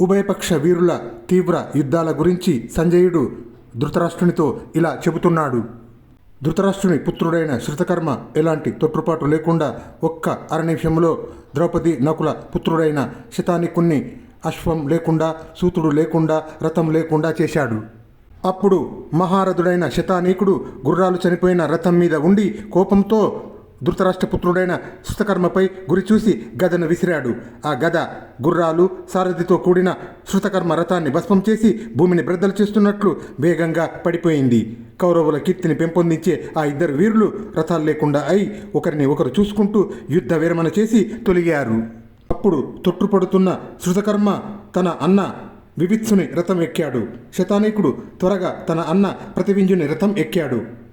ఉభయపక్ష వీరుల తీవ్ర యుద్ధాల గురించి సంజయుడు ధృతరాష్ట్రునితో ఇలా చెబుతున్నాడు. ధృతరాష్ట్రుని పుత్రుడైన శృతకర్మ ఎలాంటి తొట్టుపాటు లేకుండా ఒక్క అర నిమిషంలో ద్రౌపది నకుల పుత్రుడైన శతానికుణ్ణి అశ్వం లేకుండా సూతుడు లేకుండా రథం లేకుండా చేశాడు. అప్పుడు మహారథుడైన శతానీకుడు గుర్రాలు చనిపోయిన రథం మీద ఉండి కోపంతో ధృతరాష్ట్రపుత్రుడైన శృతకర్మపై గురి చూసి గదను విసిరాడు. ఆ గద గుర్రాలు సారథితో కూడిన శృతకర్మ రథాన్ని భస్మం చేసి భూమిని బ్రద్దలు చేస్తున్నట్లు వేగంగా పడిపోయింది. కౌరవుల కీర్తిని పెంపొందించే ఆ ఇద్దరు వీరులు రథాలు లేకుండా అయి ఒకరిని ఒకరు చూసుకుంటూ యుద్ధ విరమణ చేసి తొలిగారు. అప్పుడు తొట్టుపడుతున్న శృతకర్మ తన అన్న వివిత్సుని రథం ఎక్కాడు. శతానీకుడు త్వరగా తన అన్న ప్రతివింజుని రథం ఎక్కాడు.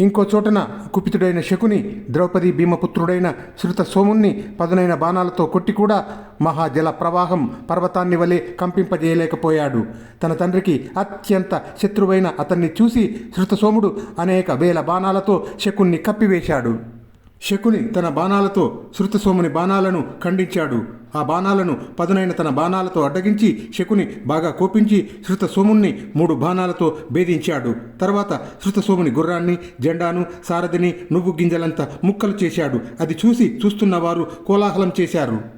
ఇంకో చోటన కుపితుడైన శకుని ద్రౌపది భీమపుత్రుడైన శృత సోముణ్ణి పదునైన బాణాలతో కొట్టి కూడా మహాజల ప్రవాహం పర్వతాన్ని వలె కంపింపజేయలేకపోయాడు. తన తండ్రికి అత్యంత శత్రువైన అతన్ని చూసి శృత సోముడు అనేక వేల బాణాలతో శకుణ్ణి కప్పివేశాడు. శకుని తన బాణాలతో శృతసోముని బాణాలను ఖండించాడు. ఆ బాణాలను పదునైన తన బాణాలతో అడ్డగించి శకుని బాగా కోపించి శృతసోముణ్ణి మూడు బాణాలతో భేదించాడు. తర్వాత శృతసోముని గుర్రాన్ని జెండాను సారథిని నువ్వు గింజలంతా ముక్కలు చేశాడు. అది చూసి చూస్తున్నవారు కోలాహలం చేశారు.